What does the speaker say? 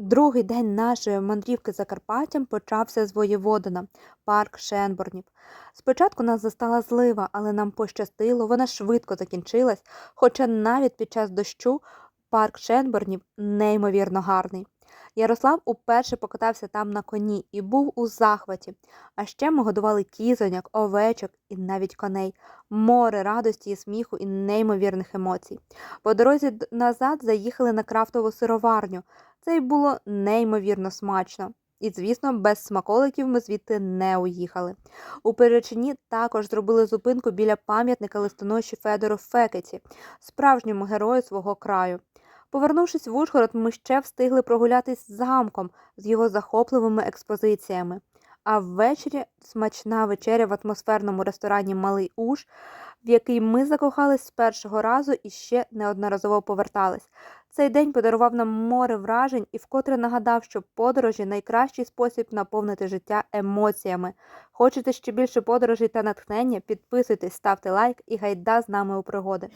Другий день нашої мандрівки Закарпаттям почався з Воєводина, парк Шенборнів. Спочатку нас застала злива, але нам пощастило, вона швидко закінчилась, хоча навіть під час дощу парк Шенборнів неймовірно гарний. Ярослав уперше покатався там на коні і був у захваті. А ще ми годували кізоньок, овечок і навіть коней, море радості і сміху і неймовірних емоцій. По дорозі назад заїхали на крафтову сироварню. Це й було неймовірно смачно. І, звісно, без смаколиків ми звідти не уїхали. У Перечині також зробили зупинку біля пам'ятника листоноші Федору Фекеті, справжньому герою свого краю. Повернувшись в Ужгород, ми ще встигли прогулятись замком з його захопливими експозиціями. А ввечері смачна вечеря в атмосферному ресторані Малий Уж, в який ми закохались з першого разу і ще неодноразово повертались. Цей день подарував нам море вражень і вкотре нагадав, що подорожі найкращий спосіб наповнити життя емоціями. Хочете ще більше подорожей та натхнення? Підписуйтесь, ставте лайк і гайда з нами у пригоди.